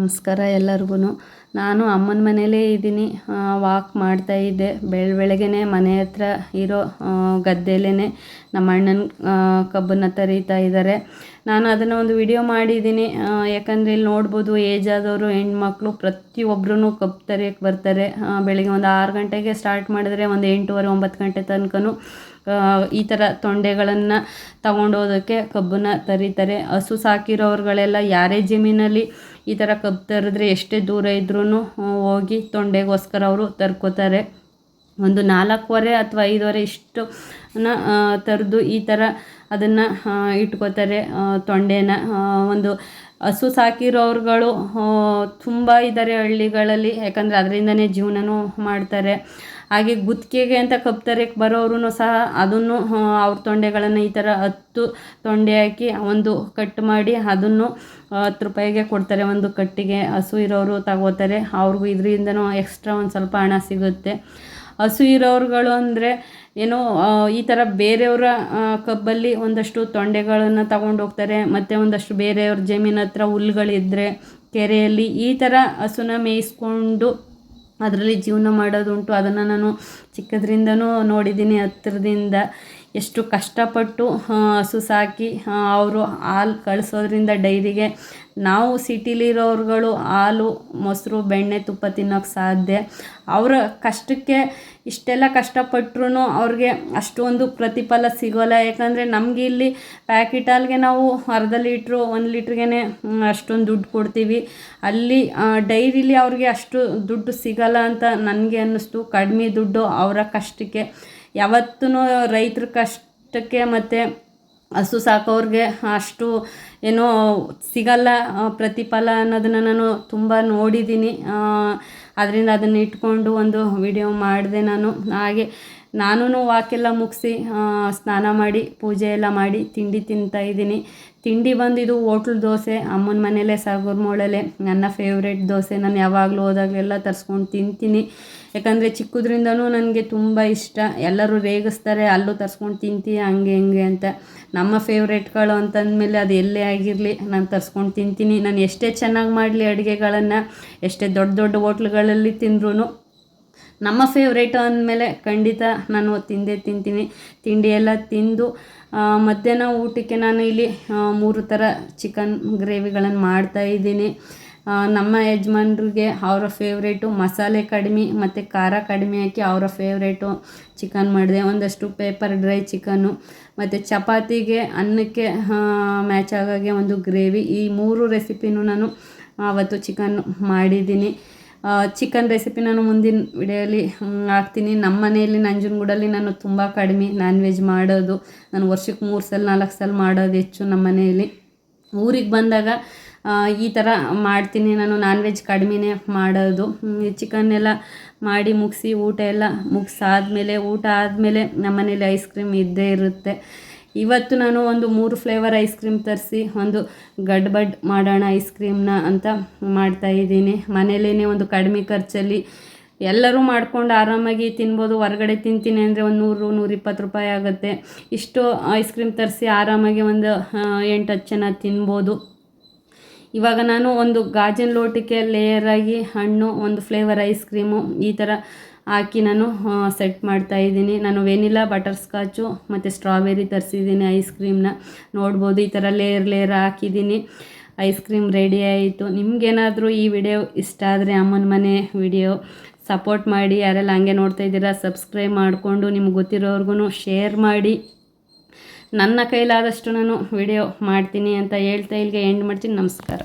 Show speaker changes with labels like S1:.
S1: ನಮಸ್ಕಾರ ಎಲ್ಲರಿಗೂ ನಾನು ಅಮ್ಮನ ಮನೇಲೇ ಇದ್ದೀನಿ. ವಾಕ್ ಮಾಡ್ತಾ ಇದ್ದೆ. ಬೆಳ, ಬೆಳಗ್ಗೆನೆ ಮನೆ ಹತ್ರ ಇರೋ ಗದ್ದೆಲೇ ನಮ್ಮ ಅಣ್ಣನ ಕಬ್ಬನ್ನ ತರೀತಾ ಇದ್ದಾರೆ ನಾನು ಅದನ್ನು ಒಂದು ವಿಡಿಯೋ ಮಾಡಿದ್ದೀನಿ. ಯಾಕಂದರೆ ಇಲ್ಲಿ ನೋಡ್ಬೋದು ಏಜ್ ಆದವರು, ಹೆಣ್ಮಕ್ಳು ಪ್ರತಿಯೊಬ್ಬರೂ ಕಬ್ಬು ತರಿಯಕ್ಕೆ ಬರ್ತಾರೆ ಬೆಳಗ್ಗೆ ಒಂದು ಆರು ಗಂಟೆಗೆ ಸ್ಟಾರ್ಟ್ ಮಾಡಿದ್ರೆ ಒಂದು ಎಂಟೂವರೆ, ಒಂಬತ್ತು ಗಂಟೆ ತನಕನೂ ಈ ಥರ ತೊಂಡೆಗಳನ್ನು ತಗೊಂಡೋದಕ್ಕೆ ಕಬ್ಬನ್ನು ತರೀತಾರೆ. ಹಸು ಸಾಕಿರೋರುಗಳೆಲ್ಲ ಯಾರೇ ಜಮೀನಲ್ಲಿ ಈ ಥರ ಕಬ್ಬು ತರಿದ್ರೆ ಎಷ್ಟೇ ದೂರ ಇದ್ರೂ ಹೋಗಿ ತೊಂಡೆಗೋಸ್ಕರ ಅವರು ತರ್ಕೋತಾರೆ. ಒಂದು ನಾಲ್ಕೂವರೆ ಅಥವಾ ಐದುವರೆ ಇಷ್ಟು ತರದು ಈ ಥರ ಅದನ್ನು ಇಟ್ಕೋತಾರೆ. ತೊಂಡೆನ ಒಂದು ಹಸು ಸಾಕಿರೋರುಗಳು ತುಂಬ ಇದ್ದಾರೆ ಹಳ್ಳಿಗಳಲ್ಲಿ. ಯಾಕಂದರೆ ಅದರಿಂದನೇ ಜೀವನನೂ ಮಾಡ್ತಾರೆ. ಹಾಗೆ ಗುತ್ತಿಗೆಗೆ ಅಂತ ಕಪ್ತಾರೆ ಬರೋರು ಸಹ ಅದನ್ನು ಅವ್ರ ತೊಂಡೆಗಳನ್ನು ಈ ಥರ ಹತ್ತು ತೊಂಡೆ ಹಾಕಿ ಒಂದು ಕಟ್ ಮಾಡಿ ಅದನ್ನು ಹತ್ತು ರೂಪಾಯಿಗೆ ಕೊಡ್ತಾರೆ. ಒಂದು ಕಟ್ಟಿಗೆ ಹಸು ಇರೋರು ತಗೋತಾರೆ. ಅವ್ರಿಗೂ ಇದರಿಂದನೂ ಎಕ್ಸ್ಟ್ರಾ ಒಂದು ಸ್ವಲ್ಪ ಹಣ ಸಿಗುತ್ತೆ. ಹಸು ಇರೋರುಗಳು ಅಂದರೆ ಏನೋ ಈ ಥರ ಬೇರೆಯವರ ಕಬ್ಬಲ್ಲಿ ಒಂದಷ್ಟು ತೊಂಡೆಗಳನ್ನು ತಗೊಂಡು ಹೋಗ್ತಾರೆ, ಮತ್ತು ಒಂದಷ್ಟು ಬೇರೆಯವ್ರ ಜಮೀನು ಹತ್ರ ಹುಲ್ಗಳಿದ್ದರೆ ಕೆರೆಯಲ್ಲಿ ಈ ಥರ ಹಸುನ ಮೇಯಿಸ್ಕೊಂಡು ಅದರಲ್ಲಿ ಜೀವನ ಮಾಡೋದುಂಟು. ಅದನ್ನು ನಾನು ಚಿಕ್ಕದ್ರಿಂದನೂ ನೋಡಿದ್ದೀನಿ. ಹತ್ತಿರದಿಂದ ಎಷ್ಟು ಕಷ್ಟಪಟ್ಟು ಹಸು ಸಾಕಿ ಅವರು ಹಾಲು ಕಳಿಸೋದ್ರಿಂದ ಡೈರಿಗೆ ನಾವು ಸಿಟಿಲಿರೋರುಗಳು ಹಾಲು, ಮೊಸರು, ಬೆಣ್ಣೆ ತುಪ್ಪ ತಿನ್ನೋಕ್ಕೆ ಸಾಧ್ಯ. ಅವರ ಕಷ್ಟಕ್ಕೆ ಇಷ್ಟೆಲ್ಲ ಕಷ್ಟಪಟ್ಟರು ಅವ್ರಿಗೆ ಅಷ್ಟೊಂದು ಪ್ರತಿಫಲ ಸಿಗೋಲ್ಲ. ಯಾಕಂದರೆ ನಮಗೆ ಇಲ್ಲಿ ಪ್ಯಾಕೆಟ್ ಹಾಲಿಗೆ ನಾವು ಅರ್ಧ ಲೀಟ್ರು, ಒಂದು ಲೀಟ್ರಿಗೆ ಅಷ್ಟೊಂದು ದುಡ್ಡು ಕೊಡ್ತೀವಿ. ಅಲ್ಲಿ ಡೈರಿಲಿ ಅವ್ರಿಗೆ ಅಷ್ಟು ದುಡ್ಡು ಸಿಗಲ್ಲ ಅಂತ ನನಗೆ ಅನ್ನಿಸ್ತು. ಕಡಿಮೆ ದುಡ್ಡು ಅವರ ಕಷ್ಟಕ್ಕೆ. ಯಾವತ್ತೂ ರೈತರ ಕಷ್ಟಕ್ಕೆ ಮತ್ತು ಹಸು ಸಾಕೋರಿಗೆ ಅಷ್ಟು ಏನೋ ಸಿಗಲ್ಲ ಪ್ರತಿಫಲ ಅನ್ನೋದನ್ನು ನಾನು ತುಂಬ ನೋಡಿದ್ದೀನಿ. ಅದರಿಂದ ಅದನ್ನು ಇಟ್ಕೊಂಡು ಒಂದು ವಿಡಿಯೋ ಮಾಡಿದೆ ನಾನು. ಹಾಗೆ ನಾನು ವಾಕೆಲ್ಲ ಮುಗಿಸಿ ಸ್ನಾನ ಮಾಡಿ, ಪೂಜೆ ಎಲ್ಲ ಮಾಡಿ ತಿಂಡಿ ತಿಂತಾ ಇದ್ದೀನಿ. ತಿಂಡಿ ಬಂದಿದ್ದು ಹೋಟ್ಲ್ ದೋಸೆ, ಅಮ್ಮನ ಮನೇಲೇ ಮೋಳಲ್ಲೇ, ನನ್ನ ಫೇವ್ರೆಟ್ ದೋಸೆ. ನಾನು ಯಾವಾಗಲೂ ಹೋದಾಗಲೆಲ್ಲ ತರಿಸ್ಕೊಂಡು ತಿಂತೀನಿ. ಯಾಕಂದರೆ ಚಿಕ್ಕದ್ರಿಂದನೂ ನನಗೆ ತುಂಬ ಇಷ್ಟ. ಎಲ್ಲರೂ ರೇಗಿಸ್ತಾರೆ, ಅಲ್ಲೂ ತರಿಸ್ಕೊಂಡು ತಿಂತೀಯ, ಹಂಗೆ ಹಿಂಗೆ ಅಂತ. ನಮ್ಮ ಫೇವ್ರೇಟ್ಗಳು ಅಂತಂದಮೇಲೆ ಅದು ಎಲ್ಲೇ ಆಗಿರಲಿ, ನಾನು ತರಿಸ್ಕೊಂಡು ತಿಂತೀನಿ. ನಾನು ಎಷ್ಟೇ ಚೆನ್ನಾಗಿ ಮಾಡಲಿ ಅಡುಗೆಗಳನ್ನು, ಎಷ್ಟೇ ದೊಡ್ಡ ದೊಡ್ಡ ಹೋಟ್ಲುಗಳಲ್ಲಿ ತಿಂದ್ರೂ ನಮ್ಮ ಫೇವ್ರೇಟ್ ಅಂದಮೇಲೆ ಖಂಡಿತ ನಾನು ತಿಂದೇ ತಿಂತೀನಿ. ತಿಂಡಿ ಎಲ್ಲ ತಿಂದು ಮಧ್ಯಾಹ್ನ ಊಟಕ್ಕೆ ನಾನು ಇಲ್ಲಿ ಮೂರು ಥರ ಚಿಕನ್ ಗ್ರೇವಿಗಳನ್ನು ಮಾಡ್ತಾಯಿದ್ದೀನಿ ನಮ್ಮ ಯಜಮಾನ್ರಿಗೆ ಅವರ ಫೇವ್ರೇಟು ಮಸಾಲೆ ಕಡಿಮೆ ಮತ್ತು ಖಾರ ಕಡಿಮೆ ಹಾಕಿ ಅವರ ಫೇವ್ರೇಟು ಚಿಕನ್ ಮಾಡಿದೆ. ಒಂದಷ್ಟು ಪೇಪರ್ ಡ್ರೈ ಚಿಕನ್ನು ಮತ್ತು ಚಪಾತಿಗೆ, ಅನ್ನಕ್ಕೆ ಮ್ಯಾಚ್ ಆಗೋಗೆ ಒಂದು ಗ್ರೇವಿ ಈ ಮೂರು ರೆಸಿಪಿನೂ ನಾನು ಆವತ್ತು ಚಿಕನ್ ಮಾಡಿದ್ದೀನಿ. ಚಿಕನ್ ರೆಸಿಪಿ ನಾನು ಮುಂದಿನ ವಿಡಿಯೋಲಿ ಹಾಕ್ತೀನಿ. ನಮ್ಮ ಮನೆಯಲ್ಲಿ ನಂಜನಗೂಡಲ್ಲಿ ನಾನು ತುಂಬ ಕಡಿಮೆ ನಾನ್ ವೆಜ್ ಮಾಡೋದು. ನಾನು ವರ್ಷಕ್ಕೆ ಮೂರು ಸಲ, ನಾಲ್ಕು ಸಲ ಮಾಡೋದು ಹೆಚ್ಚು ನಮ್ಮ ಮನೆಯಲ್ಲಿ. ಊರಿಗೆ ಬಂದಾಗ ಈ ಥರ ಮಾಡ್ತೀನಿ. ನಾನು ನಾನ್ ವೆಜ್ ಕಡಿಮೆನೇ ಮಾಡೋದು. ಚಿಕನ್ ಎಲ್ಲ ಮಾಡಿ ಮುಗಿಸಿ ಊಟ ಎಲ್ಲ ಮುಗಿಸಾದ್ಮೇಲೆ, ಊಟ ಆದಮೇಲೆ ನಮ್ಮ ಮನೇಲಿ ಐಸ್ ಕ್ರೀಮ್ ಇದ್ದೇ ಇರುತ್ತೆ. ಇವತ್ತು ನಾನು ಒಂದು ಮೂರು ಫ್ಲೇವರ್ ಐಸ್ ಕ್ರೀಮ್ ತರಿಸಿ, ಒಂದು ಗಡ್ಬಡ್ ಮಾಡೋಣ ಐಸ್ ಕ್ರೀಮ್ನ ಅಂತ ಮಾಡ್ತಾಯಿದ್ದೀನಿ ಮನೇಲೇ ಒಂದು ಕಡಿಮೆ ಖರ್ಚಲ್ಲಿ ಎಲ್ಲರೂ ಮಾಡ್ಕೊಂಡು ಆರಾಮಾಗಿ ತಿನ್ಬೋದು. ಹೊರಗಡೆ ತಿಂತೀನಿ ಅಂದರೆ ಒಂದು ನೂರು, ನೂರಿಪ್ಪತ್ತು ರೂಪಾಯಿ ಆಗುತ್ತೆ. ಇಷ್ಟು ಐಸ್ ಕ್ರೀಮ್ ತರಿಸಿ ಆರಾಮಾಗಿ ಒಂದು ಎಂಟು, ಹತ್ತು ಜನ ತಿನ್ಬೋದು. ಇವಾಗ ನಾನು ಒಂದು ಗಾಜಿನ ಲೋಟಕ್ಕೆ ಲೇಯರಾಗಿ ಹಣ್ಣು, ಒಂದು ಫ್ಲೇವರ್ ಐಸ್ ಕ್ರೀಮು ಈ ಥರ ಹಾಕಿ ನಾನು ಸೆಟ್ ಮಾಡ್ತಾ ಇದ್ದೀನಿ. ನಾನು ವೆನಿಲಾ ಬಟರ್ ಸ್ಕಾಚು, ಮತ್ತು ಸ್ಟ್ರಾಬೆರಿ ತರಿಸಿದ್ದೀನಿ ಐಸ್ ಕ್ರೀಮ್ನ. ನೋಡ್ಬೋದು, ಈ ಥರ ಲೇಯರ್ ಲೇಯರ್ ಹಾಕಿದ್ದೀನಿ. ಐಸ್ ಕ್ರೀಮ್ ರೆಡಿ ಆಯಿತು. ನಿಮಗೇನಾದರೂ ಈ ವಿಡಿಯೋ ಇಷ್ಟ ಆದರೆ ಅಮ್ಮನ ಮನೆ ವಿಡಿಯೋ ಸಪೋರ್ಟ್ ಮಾಡಿ. ಯಾರೆಲ್ಲ ಹಂಗೆ ನೋಡ್ತಾ ಇದ್ದೀರಾ ಸಬ್ಸ್ಕ್ರೈಬ್ ಮಾಡಿಕೊಂಡು ನಿಮ್ಗೆ ಗೊತ್ತಿರೋರ್ಗು ಶೇರ್ ಮಾಡಿ. ನನ್ನ ಕೈಲಾದಷ್ಟು ನಾನು ವಿಡಿಯೋ ಮಾಡ್ತೀನಿ ಅಂತ ಹೇಳ್ತಾ ಇಲ್ಲಿಗೆ ಎಂಡ್ ಮಾಡ್ತೀನಿ. ನಮಸ್ಕಾರ.